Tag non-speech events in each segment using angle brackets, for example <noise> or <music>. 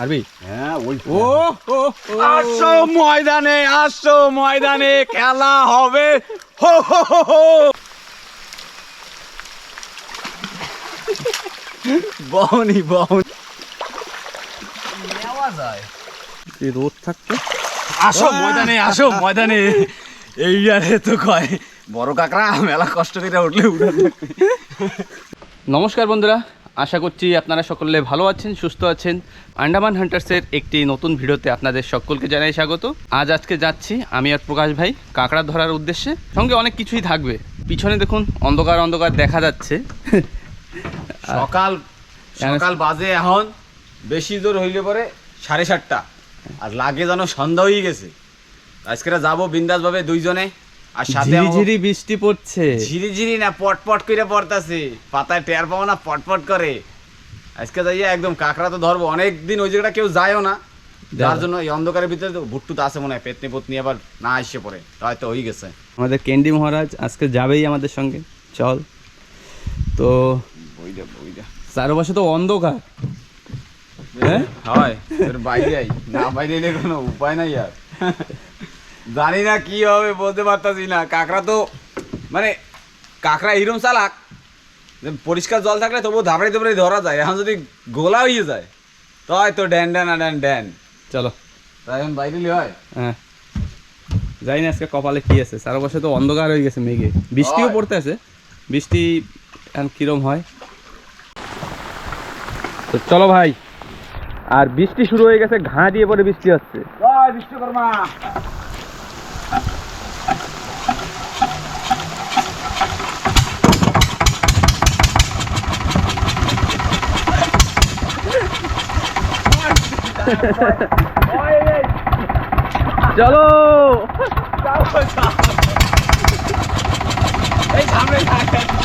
আরবি? হ্যাঁ ওই ও ও আসো ময়দানে আসো ময়দানে খেলা হবে। হো হো হো হো। বহনি বহনি নেওয়া যায়। এই রোদ থাকতো আসো ময়দানে আসো ময়দানে। এই আরে তো কয় বড় কাকড়া মেলা কষ্ট করে উঠলে উঠে নমস্কার বন্ধুরা আশা করছি আপনারা সকলে ভালো আছেন, সুস্থ আছেন। আন্ডামান হান্টার্সের একটি নতুন ভিডিওতে আপনাদের সকলকে জানাই স্বাগত। আজ আজকে যাচ্ছি আমি আর প্রকাশ ভাই, কাঁকড়া ধরার উদ্দেশ্যে। সঙ্গে অনেক কিছুই থাকবে। পিছনে দেখুন, অন্ধকার অন্ধকার দেখা যাচ্ছে। <laughs> সকাল সকাল বাজে এখন। বেশি জোর হইলে পরে সাড়ে সাতটা। আর লাগে যেন সন্ধ্যা হয়ে গেছে। আজকে যাব বিন্দাস ভাবে দুইজনে। আর সাথে ঝিরি আমার- বৃষ্টি পড়ছে। ঝিরি ঝিরি না পট পট করে পড়তাছে। পাতায় টের পাবো না পট পট করে। আজকে যাইয়া একদম কাঁকড়া তো ধরবো অনেক দিন ওই জায়গাটা কেউ যায়ও না। যার জন্য এই অন্ধকারের ভিতরে তো ভুট্টু তো আছে মনে হয় পেতনি পত্নী আবার না আসে পড়ে হয়তো হয়ে গেছে। আমাদের ক্যান্ডি মহারাজ আজকে যাবেই আমাদের সঙ্গে চল। তো বইটা বইটা চারপাশে তো অন্ধকার। হ্যাঁ? হয় বাইরে আই না বাইরে এলে কোনো উপায় নাই আর। জানি না কি হবে বলতে পারতাছি না। কাঁকড়া তো মানে কাঁকড়া এরম চালাক পরিষ্কার জল থাকলে তবু ধাবড়াই ধাবড়াই ধরা যায় এখন যদি গোলা হয়ে যায় তাই তো ড্যান ড্যান ড্যান ড্যান। চলো। তাই এখন বাইরে হয়? হ্যাঁ। জানি না আজকে কপালে কি আছে চারপাশে তো অন্ধকার হয়ে গেছে মেঘে। বৃষ্টিও। পড়তে আছে। বৃষ্টি এখন কিরম হয়? তো চলো ভাই আর বৃষ্টি শুরু হয়ে গেছে ঘা দিয়ে পরে বৃষ্টি হচ্ছে। জয় বিশ্বকর্মা চলো এই সামনে থাকে তো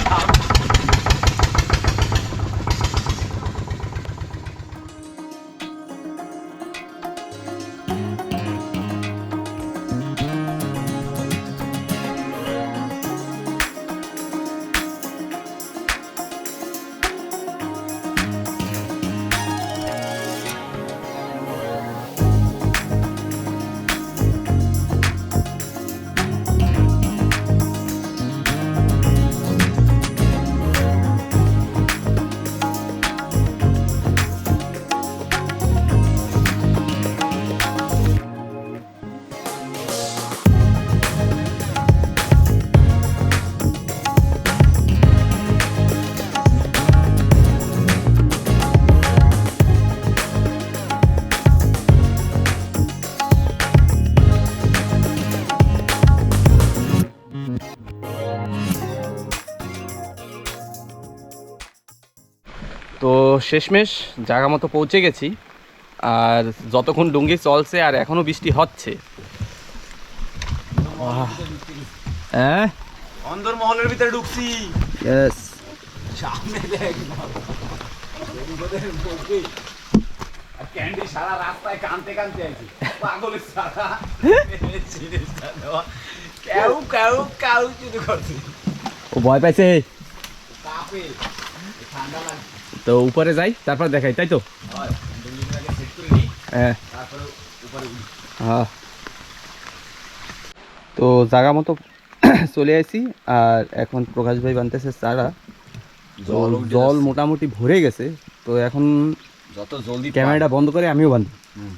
শেষমেশ জায়গা মতো পৌঁছে গেছি। আর যতক্ষণ ডুঙ্গি চলছে আর এখনও বৃষ্টি হচ্ছে। হ্যাঁ অন্দর মহলের ভিতরে ঢুকছি। সামনে দেখ ক্যান্ডি সারা রাস্তায় কানতে কানতে আছি। পাগলের সারা কেউ কেউ কেউ শুরু করছে। ও ভয় পাইছে? ঠান্ডা লাগছে। তো উপরে যাই তারপর দেখাই তাই তো? হয় হ্যাঁ। হ্যাঁ। তো জায়গা মতো <coughs> চলে আসি আর এখন প্রকাশ ভাই বানতেছে চারা। জল মোটামুটি ভরে গেছে তো এখন যত জলদি ক্যামেরাটা বন্ধ করে আমিও বান্ধি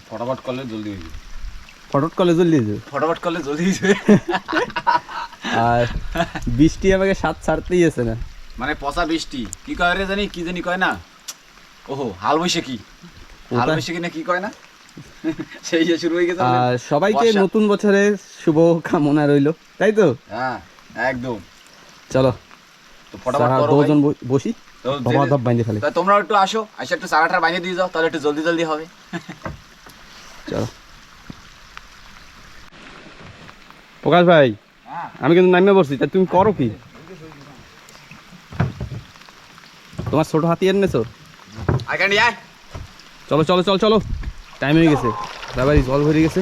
ফটাফট করলে জলদি হয়ে যাবে। কলে জলদি যাবে। ফটাফট করলে জলদি হয়ে যাবে। <laughs> আর বৃষ্টি আমাকে সাত ছাড়তেই আছে না। মানে পচা বৃষ্টি। কি কয় রে জানি কি জানি কয় না? ওহো হাল বৈশাখী হাল ওটা- বৈশাখী না কি কয় না? সেই যে শুরু হয়ে গেছে সবাইকে নতুন বছরের শুভ কামনা রইল তাই তো? হ্যাঁ একদম। চলো তো ফটাফট করো দুজন বসি বাবা যে- বাইন্ধে ফেলে। তোমরা একটু আসো আসে একটু সারাটার বানিয়ে দিয়ে যাও তাহলে একটু জলদি জলদি হবে। চলো। প্রকাশ ভাই হ্যাঁ। আমি কিন্তু নামিয়ে পড়ছি তা তুমি করো কি? তোমার ছোট হাতি এনেছো চলো চলো চলো চলো। টাইম হয়ে গেছে। বাবাই জল ভরে গেছে।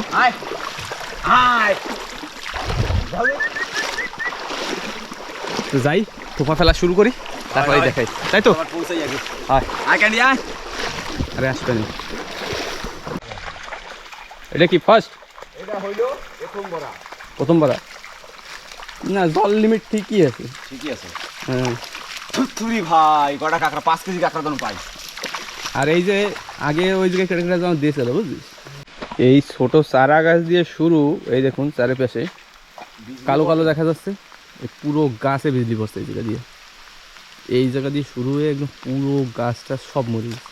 তো যাই থোপা ফেলা শুরু করি। তারপরে দেখাই। তাই তো? আরে আসবে না এটা কি ফার্স্ট এটা হইল প্রথম বড়া। প্রথমবার না জল লিমিট ঠিকই আছে। ঠিকই আছে। হ্যাঁ। তুই ভাই কটা কাঁকড়া? পাঁচ কেজি কাঁকড়া কোনো পাই। আর এই যে আগে ওই জায়গায় কেটে কেটে যেমন দিয়েছিল বুঝলিস এই ছোট চারা গাছ দিয়ে শুরু এই দেখুন চারিপাশে। কালো কালো দেখা যাচ্ছে। এই পুরো গাছে বিজলি পড়ছে এই জায়গা দিয়ে। এই জায়গা দিয়ে শুরু হয়ে একদম পুরো গাছটা সব মরে গেছে।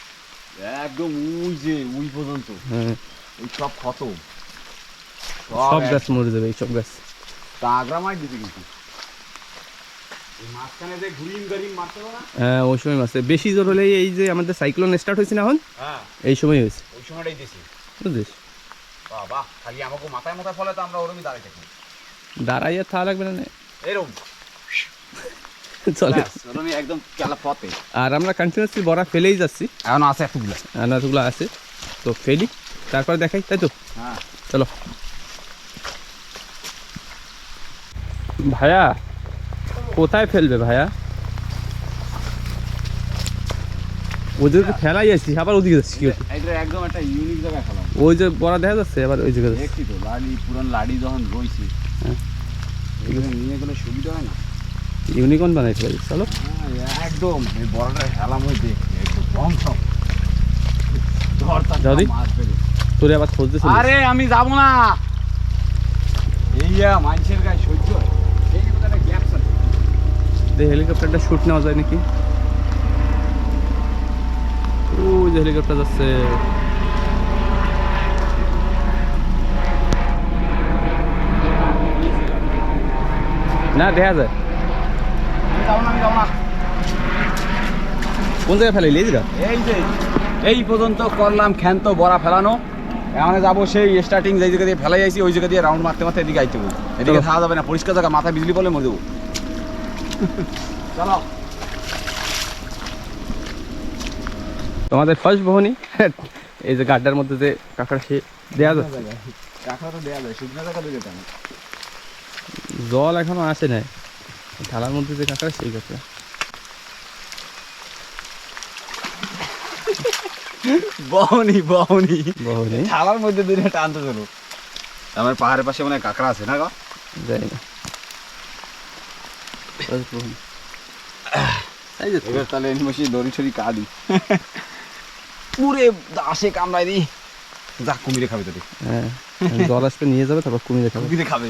একদম উই যে উই পর্যন্ত। হ্যাঁ। ওই সব খতম। সব গাছ মরে যাবে এই সব গাছ। কাঁকড়া মাছ দিতে কিন্তু এই মাঝখানে যে ঘুরিম গাড়িম মারতে হবে না হ্যাঁ ওই সময় বেশি জোর হলেই এই যে আমাদের সাইক্লোন স্টার্ট হয়েছে না এখন? হ্যাঁ। এই সময় হয়েছে। ওই সময়টাই দিছি। বুঝলিস বাবা খালি আমাকে মাথায় মাথায় ফলে তো আমরা ওরমই দাঁড়িয়ে থাকি। দাঁড়াইয়া থা লাগবে না। এরকম <laughs> চলে। ওরমই একদম কেলা পথে। আর আমরা কন্টিনিউসলি বড়া ফেলেই যাচ্ছি। এখন আছে এতগুলো। আনাজগুলো আছে। তো ফেলি তারপর দেখাই তাই তো? হ্যাঁ। চলো। ভাইয়া কোথায় ফেলবে ভাইয়া? ওদেরকে ফেলাই আসছি আবার ওদিকে যাচ্ছি একদম একটা ইউনিক জায়গায় ওই যে বড়া দেখা যাচ্ছে আবার ওই জায়গায় দেখছি তো লাড়ি পুরান লাড়ি যখন রয়েছে হ্যাঁ। এগুলো নিয়ে গেলে সুবিধা হয় না? ইউনিকর্ন বানাই ফেলি চলো। হ্যাঁ, একদম এই বড়টা হেলাম ওই একটু কম সব দাদি? তোরে আবার খুঁজতে আরে আমি যাব না। এইয়া মানুষের গায়ে সহ্য হয়। দে হেলিকপ্টারটা শুট নেওয়া যায় নাকি? ও যে হেলিকপ্টার যাচ্ছে। না দেখা যায়। কোন জায়গায় ফেলাই লেজরা এই যে এই পর্যন্ত করলাম ক্ষান্ত বড়া ফেলানো। এখানে যাব সেই স্টার্টিং যে জায়গা দিয়ে ফেলাই আইছি ওই জায়গা দিয়ে রাউন্ড মারতে মারতে এদিকে আইতে এদিকে। থাকা যাবে না পরিষ্কার জায়গা মাথায় বিজলি পড়লে মরে চলো তোমাদের ফার্স্ট বহনি এই যে গাড্ডার মধ্যে যে কাঁকড়া সে দেওয়া যাচ্ছে। কাঁকড়া তো দেওয়া যায় শুকনো দিয়ে জল এখনও আসে নাই। ঢালার মধ্যে যে কাঁকড়া সেই কাঁকড়া। বহনি বহনি বহনি থালার মধ্যে দিনে টানতে চলো আমার পাহাড়ের পাশে মানে কাঁকড়া আছে না গো? যাই না। এই যে এবার তাহলে এনে বসে দড়ি ছড়ি কাটি পুরে দাসে কামড়াই দি। যা কুমিরে খাবে তোকে। হ্যাঁ জল আসবে নিয়ে যাবে তারপর কুমিরে খাবে। কুমিরে খাবে।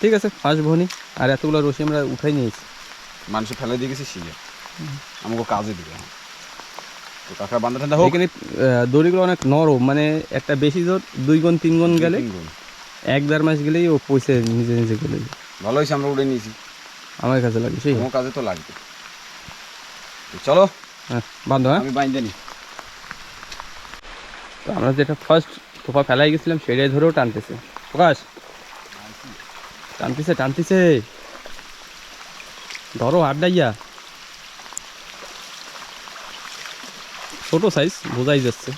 ঠিক আছে ফার্স্ট বহনি আর এতগুলো রশি আমরা উঠাই নিয়েছি। মানুষ ফেলে দিয়ে গেছে শিখে আমাকে কাজে দিবে। এখন। তো কাঁকড়া বান্ধা ঠান্ডা হোক। এখানে দড়িগুলো অনেক নরম। মানে একটা বেশি জোর দুই গুণ তিন গুণ গেলে এক দেড় মাস গেলেই ও পয়সা নিজে নিজে গেলে। ভালো হয়েছে আমরা উড়ে নিয়েছি। আমার কাছে লাগে সেই। আমার কাজে তো লাগবে। চলো হ্যাঁ বান্ধব হ্যাঁ। আমি বাইন্দে নি। তো আমরা যেটা ফার্স্ট তোফা ফেলাই গেছিলাম সেটাই ধরেও টানতেছে। প্রকাশ? টানতেছে টানতেছে। ধরো আড্ডাইয়া ছোট সাইজ বোঝাই যাচ্ছে।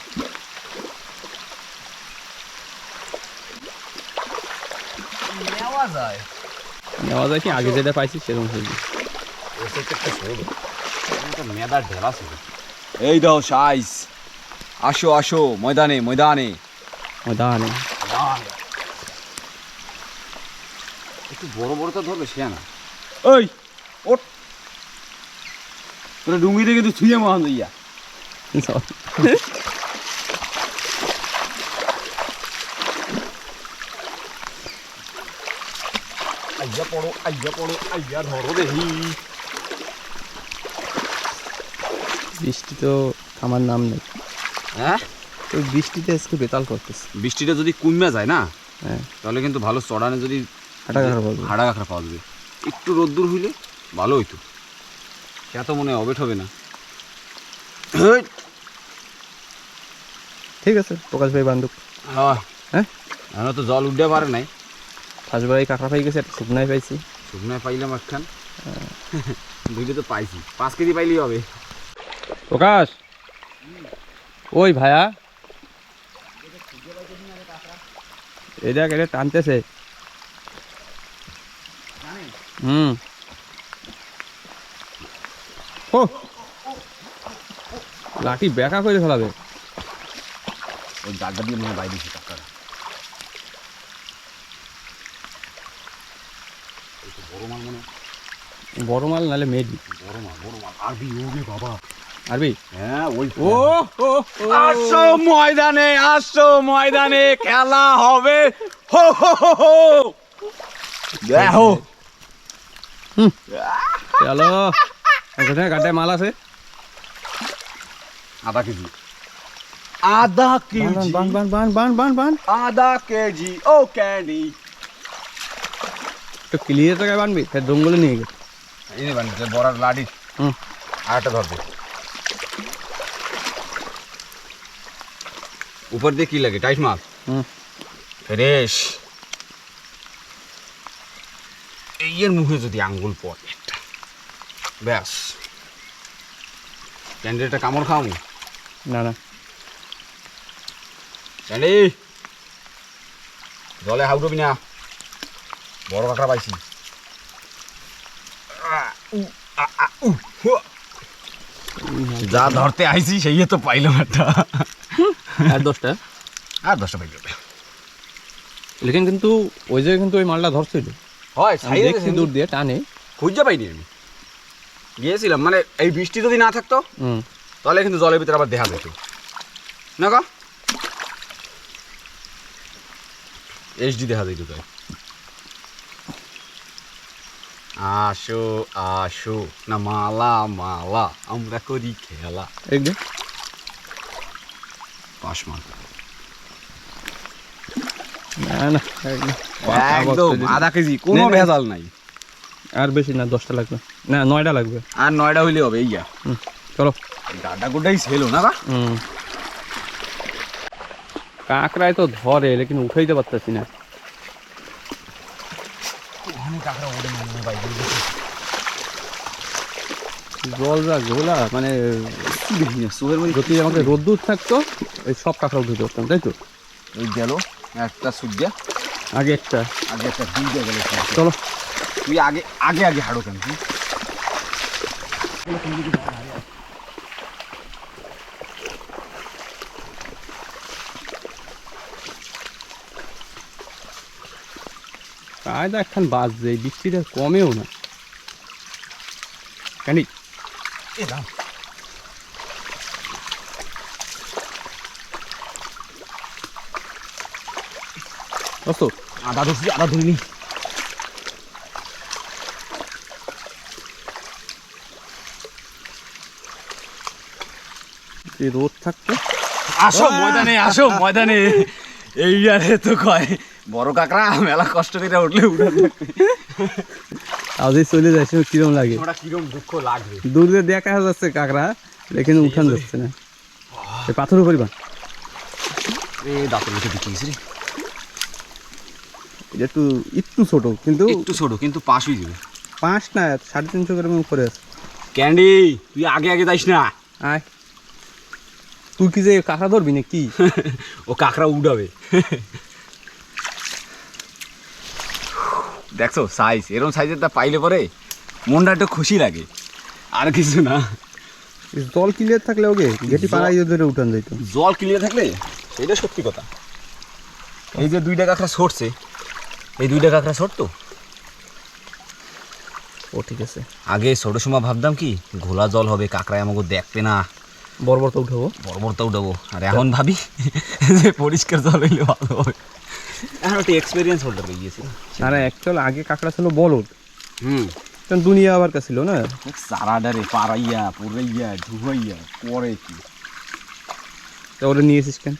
নেওয়া যায়। নেওয়া যায় কি? আগে যেটা পাইছি সেরকম ঢেলা ছিল এই দাও সাইজ। আসো আসো ময়দানে ময়দানে। দাঁড়ানে একটু বড় বড় তো ধরবে সে না। ওই ওট তোরা ডুঙ্গি থেকে তুই ছুঁয়ে মহান <laughs> ইয়া আইয়া পড়ো আইয়া পড়ো আইয়া ধরো দেখি বৃষ্টি তো আমার নাম নেই। হ্যাঁ? তো বৃষ্টিতে আজকে বেতাল করতেছে। বৃষ্টিটা যদি কমে যায় না হ্যাঁ। তাহলে কিন্তু ভালো চড়ানে যদি হাঁটা কাটা বলব হাড়া কাঁকড়া পাওয়া যাবে। একটু রোদ্দুর হইলে ভালো হইতো। এত মনে অবেট হবে না। ঠিক আছে প্রকাশ ভাই বান্ধব। হ্যাঁ? এখনও তো জল উঠতে পারে নাই। ফার্স্ট বারে কাঁকড়া পাই গেছে একটা শুকনায় পাইছি শুকনায় পাইলাম একখান দুইটা তো পাইছি। পাঁচ কেজি পাইলেই হবে। প্রকাশ? ওই ভাইয়া। এই দেখ এটা টানতেছে। হুম। ও। লাঠি ব্যাকা করে ফেলাবে। ওই জায়গা দিয়ে মনে হয় বাইরে দিছি টাকাটা বড় মাল মনে বড় মাল নাহলে মেডি বড় মাল বড় মাল আরবি ওরে বাবা আরবি হ্যাঁ ওই ও ও আসো ময়দানে আসো ময়দানে খেলা হবে হো হো হো হো দেখো চলো কোথায় গাড্ডায় মাল আছে আধা কেজি আধা কেজি বান বান বান বান বান বান আধা কেজি ও ক্যান্ডি তো ক্লিয়ার টাকায় বানবি ফের জঙ্গলে নিয়ে গে এই নে বানিয়েছে বড়ার লাডি। হুম। আর একটা ধরবে উপর দিয়ে কি লাগে? টাইট মাল? হুম। এই এর মুখে যদি আঙ্গুল পড়ে একটা। ব্যাস। ক্যান্ডিটা কামড় খাও না না। ক্যান্ডি জলে হাউডবি না। বড় কাঁকড়া পাইছি। যা ধরতে আইছি সেই তো পাইলাম একটা। আর দশটা। আর দশটা লেকিন কিন্তু ওই জায়গায় কিন্তু ওই মালটা ধরছিল। হয় দেখছি দূর দিয়ে টানে। খুঁজে পাইনি আমি। গিয়েছিলাম মানে এই বৃষ্টি যদি না থাকতো হুম। তাহলে কিন্তু জলের ভিতরে আবার দেখা যেত। না এইচডি দেখা যেত তাই। আসো আসো না মালা মালা আমরা করি খেলা। একদম পাঁচ মাল না না একদম একদম আধা কেজি কোনো নে, নে। ভেজাল নাই। আর বেশি না দশটা লাগবে। না নয়টা লাগবে। আর নয়টা হইলে হবে ইয়া চলো। ডাটা গোটাই না কাঁকড়ায় তো ধরে লেকিন উঠাইতে পারতেছি না ওখানে কাঁকড়া ওড়ে মনে বাইরে জল যা ঘোলা মানে সোহের মধ্যে যদি আমাকে রোদ্দুর থাকতো এই সব কাঁকড়া উঠে ধরতাম তাই তো? ওই গেল একটা সূর্যা আগে একটা। আগে একটা দুইটা গেল চলো। তুই আগে আগে আগে হাঁড়ো কেন কায়দা একখান বাজছে বৃষ্টিটা কমেও না। কেন এলাম অস্ত আদা ধরছি আদা ধরিনি। এই রোদ থাকতো আসো ময়দানে আসো ময়দানে। এই আরে তো কয় বড় কাকড়া মেলা কষ্ট করে উঠলে উঠান আজই চলে যাচ্ছে কিরম লাগে? ওটা কিরম দুঃখ লাগবে? দূরে দেখা যাচ্ছে কাঁকড়া লেকিন উঠান যাচ্ছে না। এই পাথরের পরিমাণ এ দাঁতের মুখে ঢুকে গেছি রে। এটা একটু একটু ছোট কিন্তু একটু ছোট কিন্তু পাশ হয়ে যাবে। পাঁচ না সাড়ে তিনশো গ্রাম উপরে আছে। ক্যান্ডি তুই আগে আগে যাইস না। আয়। তুই কি যে কাঁকড়া ধরবি না কি <laughs> ও কাকড়া উড়াবে। <laughs> দেখছ সাইজ এরকম সাইজেরটা পাইলে পরে মনটা একটু খুশি লাগে। আর কিছু না। জল ক্লিয়ার থাকলে ওকে গেটি পাড়াই ধরে উঠান যাইত। জল ক্লিয়ার থাকলে এটা সত্যি কথা। এই যে দুইটা কাঁকড়া সরছে এই দুইটা কাঁকড়া সরতো? ও ঠিক আছে। আগে ছোটোর সময় ভাবতাম কি ঘোলা জল হবে কাঁকড়ায় আমাকে দেখবে না। বড় বড় তো উঠাবো? বড়টা উঠাবো। আর এখন ভাবি যে পরিষ্কার জল হইলে ভালো হবে। এখন একটা এক্সপিরিয়েন্স হোল্ডার হয়ে গিয়েছে আর অ্যাকচুয়াল আগে কাঁকড়া ছিল বলদ। হুম। কারণ দুনিয়া আবার কাছে ছিল না? সারাডারে পাড়াইয়া পুরাইয়া ঢুকাইয়া পরে কি? তা ওরা নিয়ে এসিস কেন?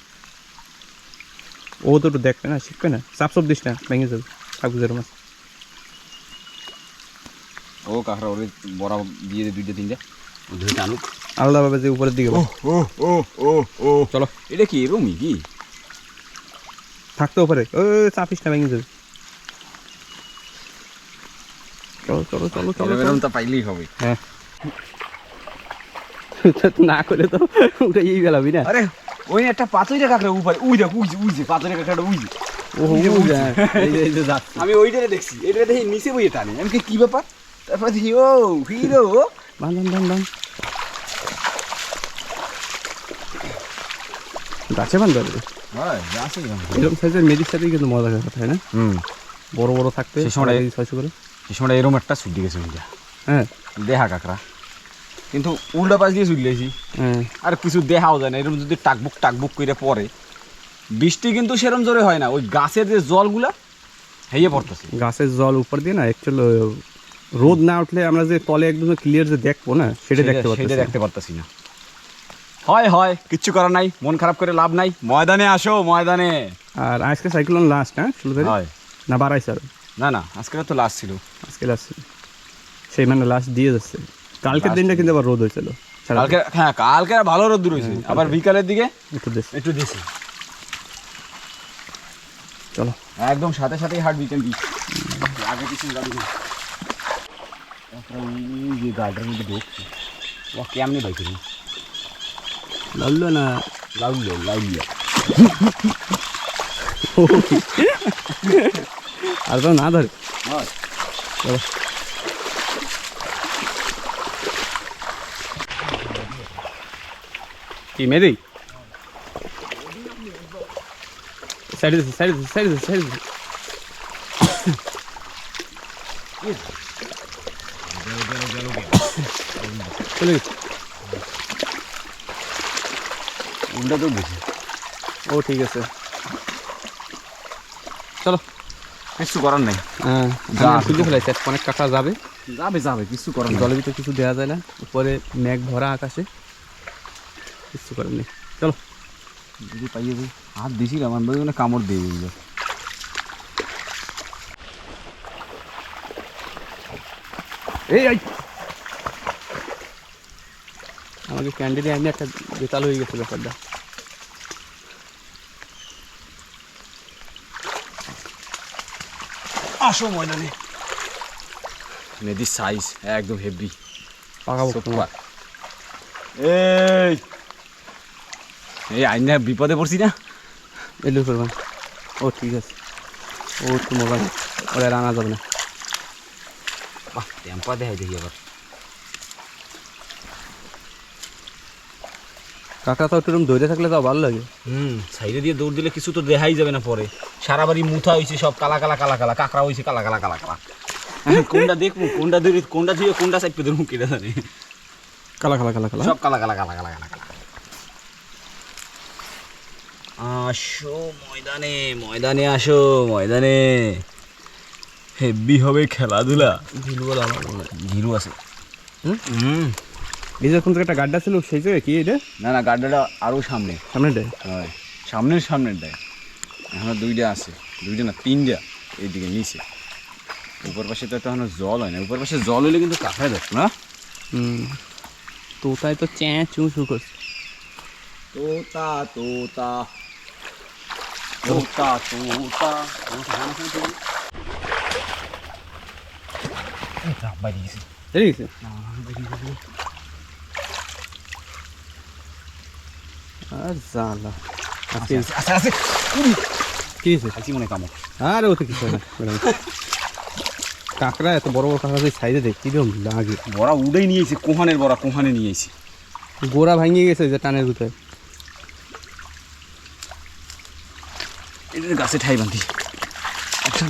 ও তো একটু দেখবে না শিখবে না? চাপ সব দিস না ভেঙে যাবে কাকুজের মাছ ও কাকড়া ওরে বড়া দিয়ে দে দুইটা তিনটা। আলাদাভাবে যে উপরের দিকে। ও ও ও ও চলো। এটা কি এরমই কি? থাকতে উপরে ও চাপিস না ভেঙে যাবে চলো চলো চলো চলো চলো। তা পাইলেই হবে। হ্যাঁ। না করে তো উঠে গিয়ে গেলাবি না। আরে ওই একটা পাথরের কাকড়া উপরে। উই দেখ উইছে উইছে পাথরের কাকড়াটা উইছে এই। এই এই আমি ওইটারে দেখছি। এটা দেখি নিচে বইয়ে টানে। আমি কি, ব্যাপার? তারপর দেখি ও হিরো। বান বান বান গাছে বান এরকম সাইজের মেজির সাথেই কিন্তু মজা কথা তাই না? হুম। বড় বড় থাকতে সে সময়- ছয়শো করে। এই সময় এরম একটা ছুটি গেছে উল্টা হ্যাঁ। দেহা কাঁকড়া। কিন্তু উল্টা পাশ দিয়ে চুলিয়েছি হ্যাঁ। আর কিছু দেখাও যায় না এরকম যদি টাকবুক টাকবুক করে পরে। বৃষ্টি কিন্তু সেরম জোরে হয় না ওই গাছের যে জলগুলা হেয়ে পড়তেছে। গাছের জল উপর দিয়ে না অ্যাকচুয়ালি রোদ না উঠলে আমরা যে তলে একদম ক্লিয়ার যে দেখব না সেটা দেখতে সেটা পাচ্ছি দেখতে পারতাছি না। হয় হয়। কিচ্ছু করার নাই মন খারাপ করে লাভ নাই। ময়দানে আসো ময়দানে। আর আজকে সাইক্লোন লাস্ট হ্যাঁ ষোলো তারিখ হয়। না বাড়াইছে আরও। না না আজকে তো লাস্ট ছিল। আজকে লাস্ট ছিল। সেই মানে লাস্ট দিয়ে যাচ্ছে। কালকের দিনটা কিন্তু আবার রোদ হয়েছিল। কালকে হ্যাঁ কালকে ভালো রোদ রয়েছে আবার বিকালের দিকে একটু দেশ একটু দিয়েছে চলো। একদম সাথে সাথেই হাঁটবি কেমবি আগে কিছু গাড়ি যে গাড়িটার মধ্যে ঢুকছে। ও কেমনি বাইকে লাগল না লাউলিয়া লাউলিয়া আর তো না ধরে হয় চলো কি মেদি সাইড উল্টা তো বেশি? ও ঠিক আছে। চলো কিছু করার নাই। হ্যাঁ তো। ফেলাইছি অনেক কাটা যাবে। যাবে যাবে কিছু করার নাই। জলের ভিতরে কিছু দেওয়া যায় না। উপরে মেঘ ভরা আকাশে। কিছু করার নেই। চলো। যদি পাইয়ে দিই হাত দিছিলাম আমি মানে কামড় দিয়ে দিল। এই আই আমাকে ক্যান্ডি দিয়ে আমি একটা বেতাল হয়ে গেছে ব্যাপারটা। আসো ময়দানে। নদীর সাইজ একদম হেভি পাকাবো এই। এই আইনা বিপদে পড়ছি না? এলু করবেন ও ঠিক আছে। ও একটু মোবাইল ওরা আনা যাবে না। বাহ টেম্পা দেখাই দেখি আবার। কাঁকড়া তো একটু দৌড়ে থাকলে তাও ভালো লাগে। হুম সাইডে দিয়ে দৌড় দিলে কিছু তো দেখাই যাবে না পরে। সারা বাড়ি মুথা হয়েছে সব কালা কালা কালা কালা কাঁকড়া হয়েছে কালা কালা কালা কালা কোনটা দেখব কোনটা ধরি কোনটা ধুয়ে কোনটা সাইড পেতে মুখ কেটে জানে কালা কালা কালা কালা সব কালা কালা কালা কালা কালা কালা আসো ময়দানে ময়দানে আসো ময়দানে হেভি হবে খেলাধুলা মনে হয় ঘিরু আছে হুম? হুম এই যে কোন একটা গাড্ডা ছিল সেই জায়গায় কি এটা না না গাড্ডাটা আরও সামনে সামনেটায় হয় সামনের সামনেরটায় এখনও দুইটা আছে। দুইটা না তিনটা এইদিকে নিচে। উপর পাশে তো এখনও জল হয় না। উপর পাশে জল হলে কিন্তু কাঁকড়া দেখ না? হুম। তোতায় তো চ্যাঁ চুঁ চুঁ করছে। তোতা তোতা। তোতা তোতা। বাইরে গেছে। ঠিক আছে আর জানলা। আজকে আচ্ছা। আছে কি হয়েছে? খাইছি মনে কামো আরে ও তো কিছু না কাঁকড়া এত বড় বড় কাঁকড়া সেই সাইডে দেখ কিরম লাগে। বড়া উড়েই নিয়েছি কোহানের বড়া কোহানে নিয়েছি গোড়া ভাঙিয়ে গেছে যে টানের ভিতরে। এটা গাছে ঠাই বান্ধি আচ্ছা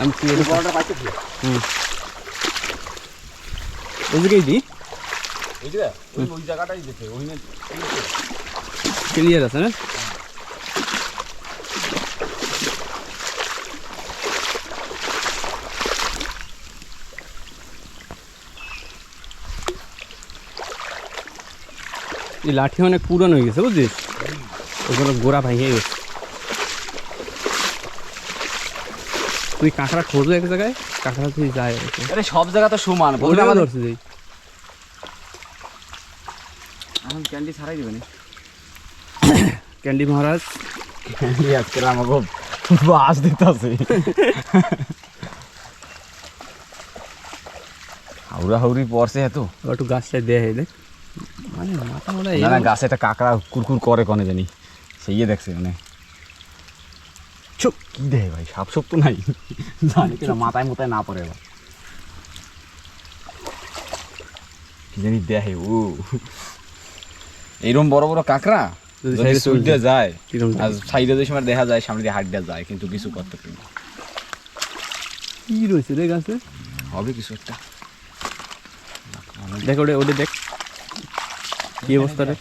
আমি কি বড়টা পাইতে হুম। ওদিকেই দিই ওই জায়গাটাই যেতে ওই ক্লিয়ার আছে না? এই লাঠি অনেক পুরানো হয়ে গেছে বুঝছিস ওগুলো গোড়া ভাঙিয়ে গেছে। তুই কাঁকড়া খোঁজো এক জায়গায় কাঁকড়া তুই যায় আরে সব জায়গা তো সমান বলতে ওটাও আমাদের ধরছে যেই এখন ক্যান্ডি ছাড়াই দেবে না ক্যান্ডি মহারাজ। ক্যান্ডি আজকে আমাকে বাস দিতেছে। হাউড়া হাউড়ি পড়ছে এত। ও একটু গাছটা দেয় দেখ। মানে মাথা মোটা না না গাছে একটা কাঁকড়া কুরকুর করে কনে জানি। সেই দেখছে মানে। চুপ কি দেয় ভাই? সাপ সপ তো নাই। জানি কিনা মাথায় মোতায় না পড়ে এবার। কি জানি দেহে ও। এইরকম বড় বড় কাঁকড়া? যদি যদি side এ চলে সুইডে যায় আর সাইডে যে সময় দেখা যায় সামনে দিয়ে হাড্ডা যায় কিন্তু কিছু করতে পারি না। কি রয়েছে রে গাছে? হবে কিছু একটা। দেখ ওটা ওটা দেখ। কি অবস্থা রে?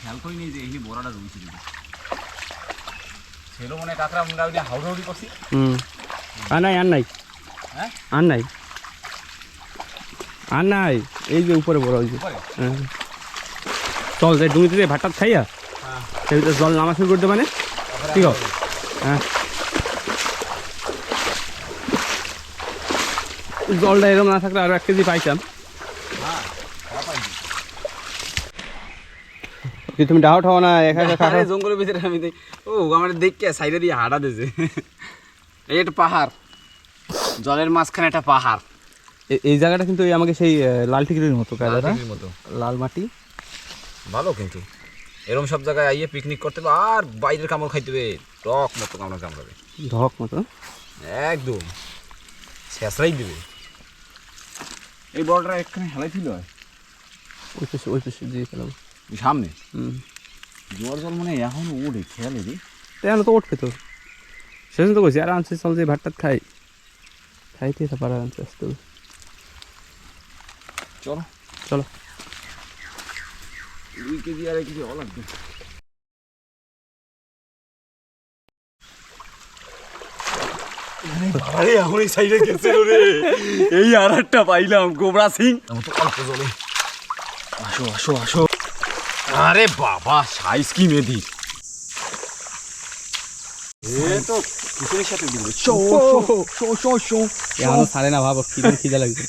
খেয়াল করিনি যে এই বড়াটা রয়েছে সেরকম মনে কাঁকড়া আমরা ওই হাউড়া হাউড়ি করছি হুম। আর নাই আর নাই। হ্যাঁ? আর নাই। আর নাই। এই যে উপরে বড় হয়েছে? হ্যাঁ। চল যাই ডুঙিতে দিয়ে ভাতটা খাইয়া হ্যাঁ। জল নামা শুরু করতে মানে ঠিক আছে হ্যাঁ। জলটা এরকম না থাকলে আরও এক কেজি পাইতাম। তুমি ডাউট হও না একা একা জঙ্গলের ভিতরে আমি দেখ ও আমার দেখকে সাইডে দিয়ে হাঁটা দিয়েছে এই একটা পাহাড়। জলের মাঝখানে একটা পাহাড়। এই জায়গাটা কিন্তু আমাকে সেই লাল টিকিটের মতো মতো। লাল মাটি। ভালো কিন্তু। এরকম সব জায়গায় আইয়ে পিকনিক করতে হবে আর বাইরের কামড় খাইতে হবে। টক মতো কামড় কামড়াবে ধক মতো? একদম। শেষরাই দেবে। এই বলটা একখানে হেলাই ছিল ওই পাশে ওই পাশে দিয়ে ফেলাম সামনে? হুম। জোয়ার জল মানে এখন ওঠে খেয়ালে রে তেমন তো উঠবে তো। সেজন্য তো বলছি আর আনছে চল যে ভাতটা খাই। খাইতে পারা আনছে আসতে চলো। চলো। দুই কেজি আড়াই কেজি হওয়া লাগবে আরে এখন এই সাইডে গেছে রে এই আর একটা পাইলাম গোবরা সিং তো অল্প জলে আসো আসো আসো আরে বাবা সাইজ কি মেধি এ তো কিসের সাথে দিবে শো শো শো শো শো এখনও ছাড়ে না ভাবো কি খিদে লাগছে